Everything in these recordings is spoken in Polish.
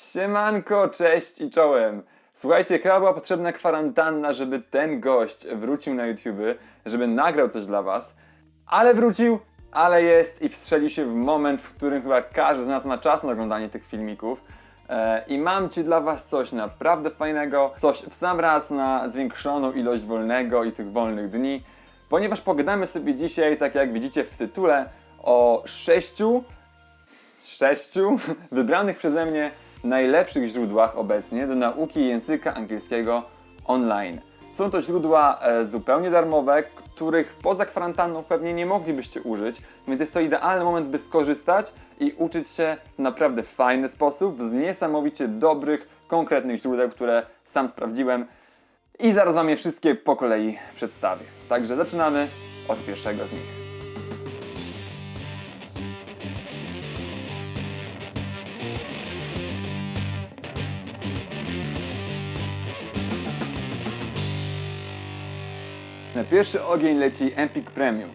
Siemanko, cześć i czołem. Słuchajcie, chyba była potrzebna kwarantanna, żeby ten gość wrócił na YouTube, żeby nagrał coś dla was. Ale wrócił, ale jest i wstrzelił się w moment, w którym chyba każdy z nas ma czas na oglądanie tych filmików. E, I mam ci dla was coś naprawdę fajnego, coś w sam raz na zwiększoną ilość wolnego i tych wolnych dni, ponieważ pogadamy sobie dzisiaj, tak jak widzicie w tytule, o sześciu sześciu wybranych przeze mnie najlepszych źródłach obecnie do nauki języka angielskiego online. Są to źródła e, zupełnie darmowe, których poza kwarantanną pewnie nie moglibyście użyć, więc jest to idealny moment, by skorzystać i uczyć się w naprawdę fajny sposób z niesamowicie dobrych, konkretnych źródeł, które sam sprawdziłem i zaraz Wam je wszystkie po kolei przedstawię. Także zaczynamy od pierwszego z nich. Pierwszy ogień leci Empik Premium.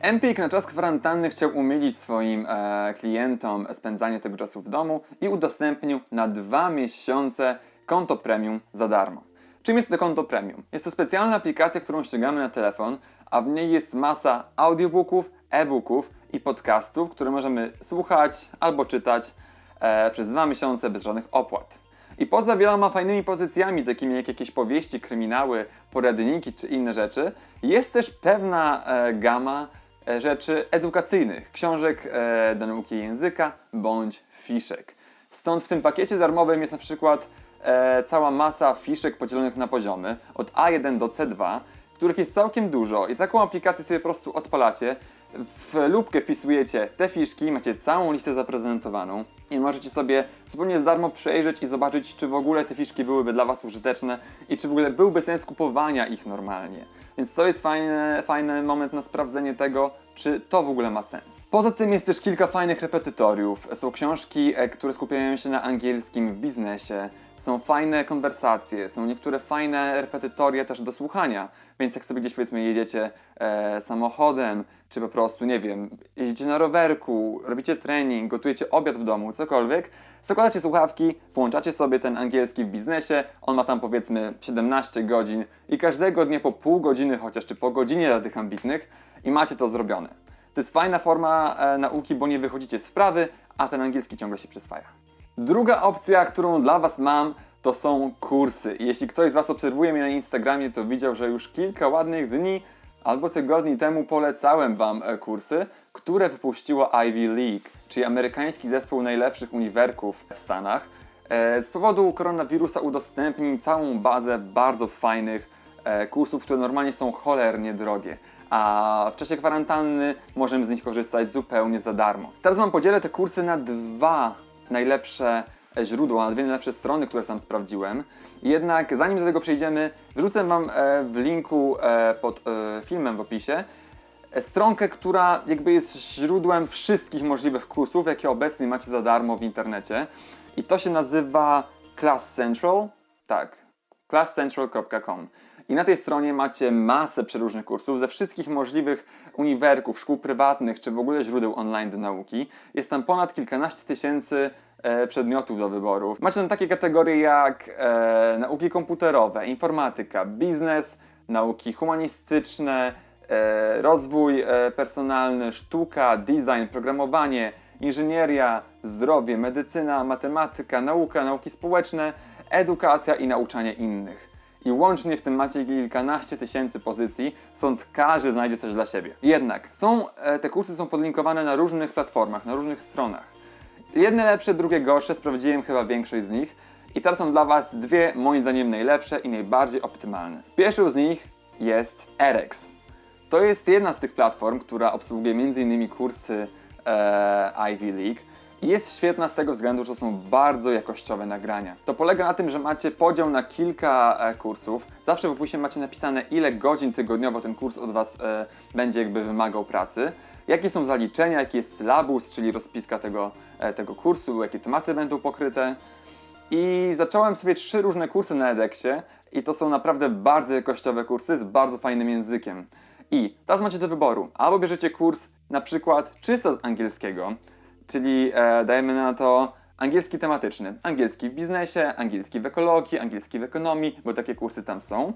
Empik na czas kwarantanny chciał umilić swoim e, klientom spędzanie tego czasu w domu i udostępnił na dwa miesiące konto premium za darmo. Czym jest to konto premium? Jest to specjalna aplikacja, którą ściągamy na telefon, a w niej jest masa audiobooków, e-booków i podcastów, które możemy słuchać albo czytać e, przez dwa miesiące bez żadnych opłat. I poza wieloma fajnymi pozycjami, takimi jak jakieś powieści, kryminały, poradniki czy inne rzeczy, jest też pewna e, gama e, rzeczy edukacyjnych, książek e, do nauki języka bądź fiszek. Stąd w tym pakiecie darmowym jest na przykład e, cała masa fiszek podzielonych na poziomy od A1 do C2, których jest całkiem dużo i taką aplikację sobie po prostu odpalacie, w lubkę wpisujecie te fiszki, macie całą listę zaprezentowaną i możecie sobie zupełnie za darmo przejrzeć i zobaczyć, czy w ogóle te fiszki byłyby dla Was użyteczne i czy w ogóle byłby sens kupowania ich normalnie. Więc to jest fajny, fajny moment na sprawdzenie tego, czy to w ogóle ma sens. Poza tym jest też kilka fajnych repetytoriów. Są książki, e, które skupiają się na angielskim w biznesie. Są fajne konwersacje, są niektóre fajne repetytorie też do słuchania. Więc jak sobie gdzieś powiedzmy jedziecie e, samochodem, czy po prostu, nie wiem, jedziecie na rowerku, robicie trening, gotujecie obiad w domu, cokolwiek, zakładacie słuchawki, włączacie sobie ten angielski w biznesie, on ma tam powiedzmy 17 godzin i każdego dnia po pół godziny chociaż, czy po godzinie dla tych ambitnych i macie to zrobione. To jest fajna forma e, nauki, bo nie wychodzicie z wprawy, a ten angielski ciągle się przyswaja. Druga opcja, którą dla Was mam, to są kursy. Jeśli ktoś z Was obserwuje mnie na Instagramie, to widział, że już kilka ładnych dni albo tygodni temu polecałem Wam e, kursy, które wypuściło Ivy League, czyli amerykański zespół najlepszych uniwerków w Stanach. E, Z powodu koronawirusa udostępnił całą bazę bardzo fajnych e, kursów, które normalnie są cholernie drogie. A w czasie kwarantanny możemy z nich korzystać zupełnie za darmo. Teraz Wam podzielę te kursy na dwa najlepsze źródła, dwie najlepsze strony, które sam sprawdziłem. Jednak zanim do tego przejdziemy, wrzucę Wam e, w linku e, pod e, filmem w opisie stronkę, która jakby jest źródłem wszystkich możliwych kursów, jakie obecnie macie za darmo w internecie. I to się nazywa Class Central. Tak, classcentral.com. I na tej stronie macie masę przeróżnych kursów ze wszystkich możliwych uniwerków, szkół prywatnych czy w ogóle źródeł online do nauki. Jest tam ponad kilkanaście tysięcy e, przedmiotów do wyboru. Macie tam takie kategorie jak e, nauki komputerowe, informatyka, biznes, nauki humanistyczne, e, rozwój e, personalny, sztuka, design, programowanie, inżynieria, zdrowie, medycyna, matematyka, nauka, nauki społeczne, edukacja i nauczanie innych. I łącznie w tym macie kilkanaście tysięcy pozycji, stąd każdy znajdzie coś dla siebie. Jednak są, e, te kursy są podlinkowane na różnych platformach, na różnych stronach. Jedne lepsze, drugie gorsze, sprawdziłem chyba większość z nich. I teraz mam dla Was dwie, moim zdaniem, najlepsze i najbardziej optymalne. Pierwszą z nich jest Erex. To jest jedna z tych platform, która obsługuje m.in. kursy e, Ivy League i jest świetna z tego względu, że to są bardzo jakościowe nagrania. To polega na tym, że macie podział na kilka e, kursów. Zawsze w opisie macie napisane, ile godzin tygodniowo ten kurs od Was e, będzie jakby wymagał pracy. Jakie są zaliczenia, jaki jest sylabus, czyli rozpiska tego, e, tego kursu, jakie tematy będą pokryte. I zacząłem sobie trzy różne kursy na edeksie i to są naprawdę bardzo jakościowe kursy z bardzo fajnym językiem. I teraz macie do wyboru. Albo bierzecie kurs na przykład czysto z angielskiego, czyli e, dajemy na to Angielski tematyczny, angielski w biznesie, angielski w ekologii, angielski w ekonomii, bo takie kursy tam są.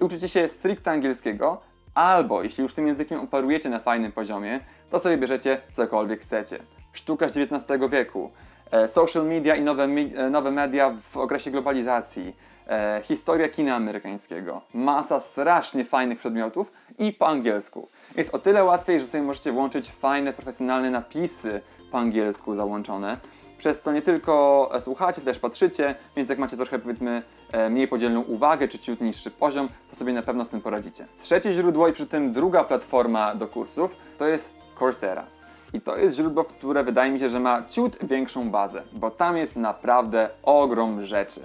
I uczycie się stricte angielskiego, albo jeśli już tym językiem operujecie na fajnym poziomie, to sobie bierzecie cokolwiek chcecie. Sztuka z XIX wieku, e, social media i nowe, e, nowe media w okresie globalizacji, e, historia kina amerykańskiego, masa strasznie fajnych przedmiotów i po angielsku. Jest o tyle łatwiej, że sobie możecie włączyć fajne, profesjonalne napisy po angielsku załączone, przez co nie tylko e, słuchacie, też patrzycie, więc jak macie trochę powiedzmy e, mniej podzielną uwagę czy ciut niższy poziom, to sobie na pewno z tym poradzicie. Trzecie źródło i przy tym druga platforma do kursów to jest Coursera. I to jest źródło, które wydaje mi się, że ma ciut większą bazę, bo tam jest naprawdę ogrom rzeczy.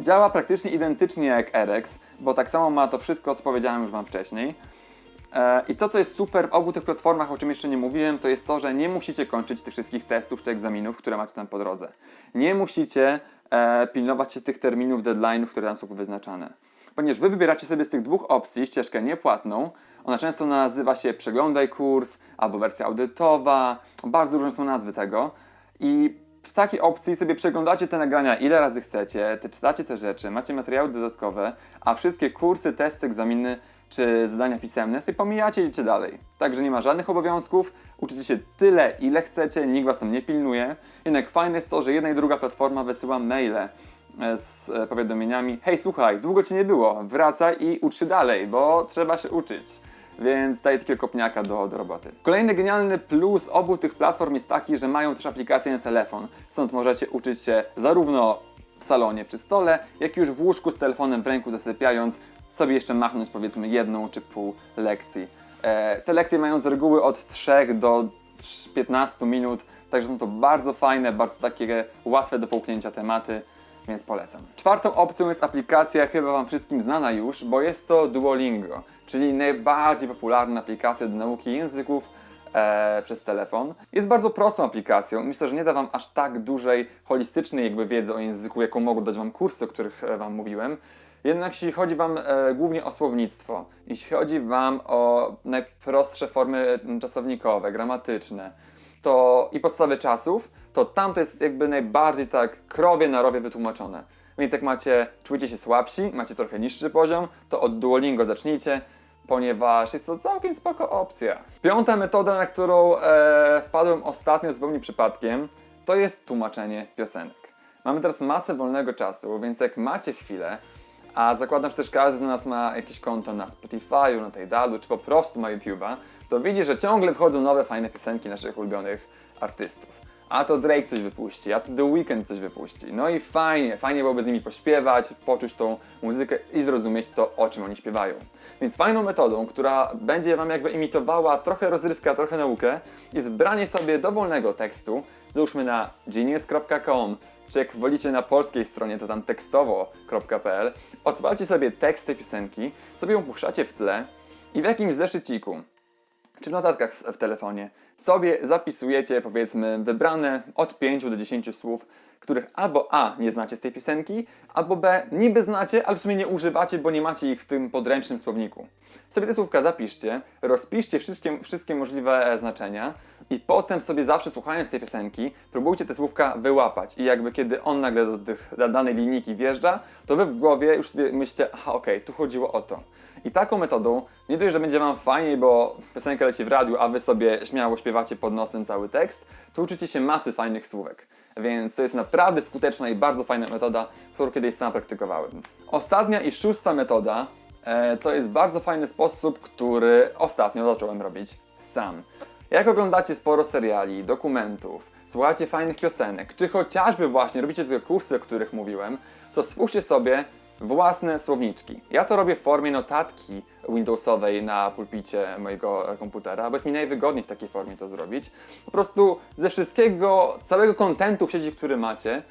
Działa praktycznie identycznie jak Erex, bo tak samo ma to wszystko, co powiedziałem już Wam wcześniej. E, I to, co jest super w obu tych platformach, o czym jeszcze nie mówiłem, to jest to, że nie musicie kończyć tych wszystkich testów czy egzaminów, które macie tam po drodze. Nie musicie e, pilnować się tych terminów, deadline'ów, które tam są wyznaczane. Ponieważ wy wybieracie sobie z tych dwóch opcji ścieżkę niepłatną. Ona często nazywa się przeglądaj kurs albo wersja audytowa. Bardzo różne są nazwy tego. I w takiej opcji sobie przeglądacie te nagrania ile razy chcecie, te, czytacie te rzeczy, macie materiały dodatkowe, a wszystkie kursy, testy, egzaminy czy zadania pisemne sobie pomijacie i idziecie dalej. Także nie ma żadnych obowiązków, uczycie się tyle ile chcecie, nikt was tam nie pilnuje. Jednak fajne jest to, że jedna i druga platforma wysyła maile e, z e, powiadomieniami hej słuchaj, długo cię nie było, wracaj i ucz się dalej, bo trzeba się uczyć. Więc daję takiego kopniaka do, do roboty. Kolejny genialny plus obu tych platform jest taki, że mają też aplikację na telefon. Stąd możecie uczyć się zarówno w salonie przy stole, jak i już w łóżku z telefonem w ręku zasypiając, sobie jeszcze machnąć powiedzmy jedną czy pół lekcji. E, te lekcje mają z reguły od 3 do 15 minut, także są to bardzo fajne, bardzo takie łatwe do połknięcia tematy więc polecam. Czwartą opcją jest aplikacja chyba Wam wszystkim znana już, bo jest to Duolingo, czyli najbardziej popularna aplikacja do nauki języków e, przez telefon. Jest bardzo prostą aplikacją. Myślę, że nie da Wam aż tak dużej, holistycznej jakby wiedzy o języku, jaką mogą dać Wam kursy, o których e, Wam mówiłem. Jednak jeśli chodzi Wam e, głównie o słownictwo, jeśli chodzi Wam o najprostsze formy czasownikowe, gramatyczne, to i podstawy czasów, to tam to jest jakby najbardziej tak krowie na rowie wytłumaczone. Więc jak macie, czujecie się słabsi, macie trochę niższy poziom, to od Duolingo zacznijcie, ponieważ jest to całkiem spoko opcja. Piąta metoda, na którą e, wpadłem ostatnio zupełnie przypadkiem, to jest tłumaczenie piosenek. Mamy teraz masę wolnego czasu, więc jak macie chwilę, a zakładam, że też każdy z nas ma jakieś konto na Spotify'u, na Tidalu, czy po prostu ma YouTube'a, to widzi, że ciągle wchodzą nowe, fajne piosenki naszych ulubionych artystów. A to Drake coś wypuści, a to The Weeknd coś wypuści. No i fajnie, fajnie byłoby z nimi pośpiewać, poczuć tą muzykę i zrozumieć to, o czym oni śpiewają. Więc fajną metodą, która będzie Wam jakby imitowała trochę rozrywkę, a trochę naukę, jest branie sobie dowolnego tekstu, załóżmy na genius.com, czy jak wolicie na polskiej stronie, to tam tekstowo.pl, odpalcie sobie tekst tej piosenki, sobie ją puszczacie w tle i w jakimś zeszyciku, czy w notatkach w, telefonie sobie zapisujecie powiedzmy wybrane od 5 do 10 słów, których albo A nie znacie z tej piosenki, albo B niby znacie, ale w sumie nie używacie, bo nie macie ich w tym podręcznym słowniku. Sobie te słówka zapiszcie, rozpiszcie wszystkie, wszystkie możliwe e, znaczenia i potem sobie zawsze słuchając tej piosenki próbujcie te słówka wyłapać i jakby kiedy on nagle do tych do danej linijki wjeżdża, to wy w głowie już sobie myślicie, aha okej, tu chodziło o to. I taką metodą, nie dość, że będzie Wam fajniej, bo piosenka leci w radiu, a Wy sobie śmiało śpiewacie pod nosem cały tekst, to uczycie się masy fajnych słówek. Więc to jest naprawdę skuteczna i bardzo fajna metoda, którą kiedyś sam praktykowałem. Ostatnia i szósta metoda e, to jest bardzo fajny sposób, który ostatnio zacząłem robić sam. Jak oglądacie sporo seriali, dokumentów, słuchacie fajnych piosenek, czy chociażby właśnie robicie te kursy, o których mówiłem, to stwórzcie sobie własne słowniczki. Ja to robię w formie notatki Windowsowej na pulpicie mojego komputera, bo jest mi najwygodniej w takiej formie to zrobić. Po prostu ze wszystkiego, całego kontentu w sieci, który macie,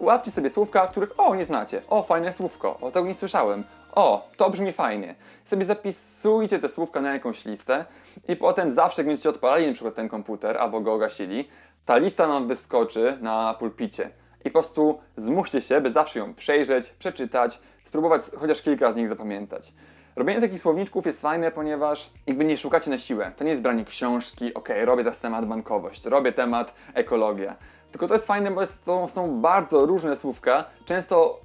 łapcie sobie słówka, których o, nie znacie. O, fajne słówko. O, tego nie słyszałem. O, to brzmi fajnie. Sobie zapisujcie te słówka na jakąś listę i potem zawsze, jak będziecie odpalali przykład ten komputer albo go gasili, ta lista nam wyskoczy na pulpicie. I po prostu zmuście się, by zawsze ją przejrzeć, przeczytać, spróbować chociaż kilka z nich zapamiętać. Robienie takich słowniczków jest fajne, ponieważ jakby nie szukacie na siłę. To nie jest branie książki, ok, robię teraz temat bankowość, robię temat ekologia. Tylko to jest fajne, bo jest, to są bardzo różne słówka, często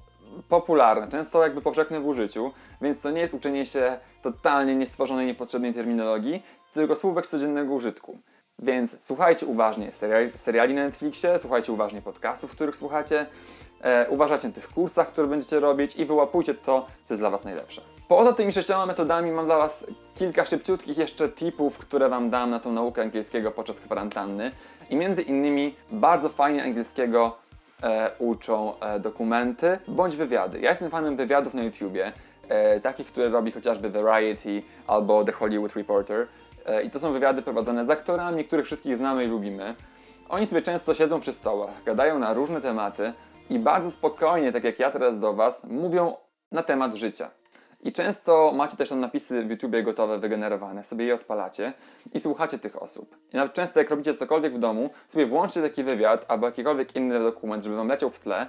popularne, często jakby powszechne w użyciu, więc to nie jest uczenie się totalnie niestworzonej, niepotrzebnej terminologii, tylko słówek codziennego użytku. Więc słuchajcie uważnie seriali, na Netflixie, słuchajcie uważnie podcastów, których słuchacie, e, uważajcie na tych kursach, które będziecie robić i wyłapujcie to, co jest dla Was najlepsze. Poza tymi sześcioma metodami mam dla Was kilka szybciutkich jeszcze tipów, które Wam dam na tą naukę angielskiego podczas kwarantanny. I między innymi bardzo fajnie angielskiego e, uczą e, dokumenty bądź wywiady. Ja jestem fanem wywiadów na YouTubie, e, takich, które robi chociażby Variety albo The Hollywood Reporter. E, I to są wywiady prowadzone z aktorami, których wszystkich znamy i lubimy. Oni sobie często siedzą przy stołach, gadają na różne tematy i bardzo spokojnie, tak jak ja teraz do Was, mówią na temat życia. I często macie też tam napisy w YouTubie gotowe, wygenerowane, sobie je odpalacie i słuchacie tych osób. I nawet często jak robicie cokolwiek w domu, sobie włączcie taki wywiad albo jakikolwiek inny dokument, żeby Wam leciał w tle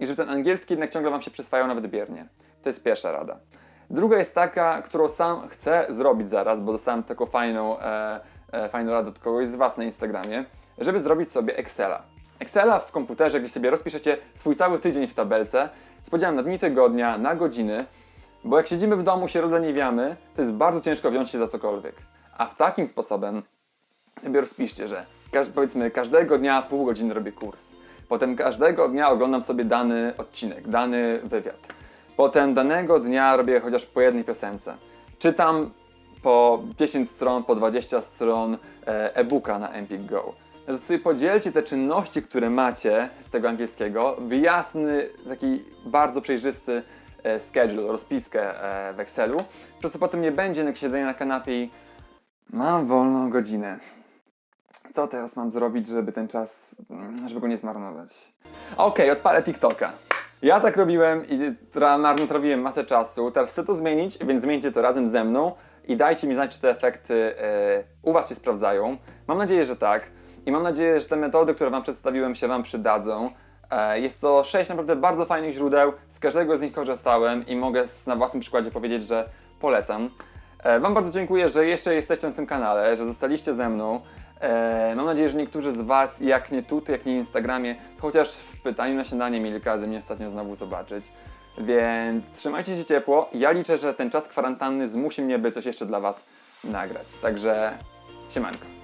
i żeby ten angielski jednak ciągle Wam się przyswajał nawet biernie. To jest pierwsza rada. Druga jest taka, którą sam chcę zrobić zaraz, bo dostałem taką fajną, e, e, fajną radę od kogoś z Was na Instagramie, żeby zrobić sobie Excela. Excela w komputerze, gdzie sobie rozpiszecie swój cały tydzień w tabelce z podziałem na dni tygodnia, na godziny, bo jak siedzimy w domu, się rozleniwiamy, to jest bardzo ciężko wziąć się za cokolwiek. A w takim sposobem sobie rozpiszcie, że każ- powiedzmy każdego dnia pół godziny robię kurs. Potem każdego dnia oglądam sobie dany odcinek, dany wywiad. Potem danego dnia robię chociaż po jednej piosence. Czytam po 10 stron, po 20 stron e, e-booka na Empik Go. Że sobie podzielcie te czynności, które macie z tego angielskiego w jasny, taki bardzo przejrzysty e, schedule, rozpiskę e, w Excelu. Prostu potem nie będzie jak siedzenie na kanapie i mam wolną godzinę. Co teraz mam zrobić, żeby ten czas, mm, żeby go nie zmarnować? Okej, odpalę TikToka. Ja tak robiłem i tra- masę czasu. Teraz chcę to zmienić, więc zmieńcie to razem ze mną i dajcie mi znać, czy te efekty e, u Was się sprawdzają. Mam nadzieję, że tak. I mam nadzieję, że te metody, które Wam przedstawiłem, się Wam przydadzą. E, Jest to sześć naprawdę bardzo fajnych źródeł. Z każdego z nich korzystałem i mogę na własnym przykładzie powiedzieć, że polecam. E, Wam bardzo dziękuję, że jeszcze jesteście na tym kanale, że zostaliście ze mną. E, Mam nadzieję, że niektórzy z Was, jak nie tutaj, jak nie Instagramie, chociaż w pytaniu na śniadanie mieli okazję mnie ostatnio znowu zobaczyć. Więc trzymajcie się ciepło. Ja liczę, że ten czas kwarantanny zmusi mnie, by coś jeszcze dla Was nagrać. Także siemanko.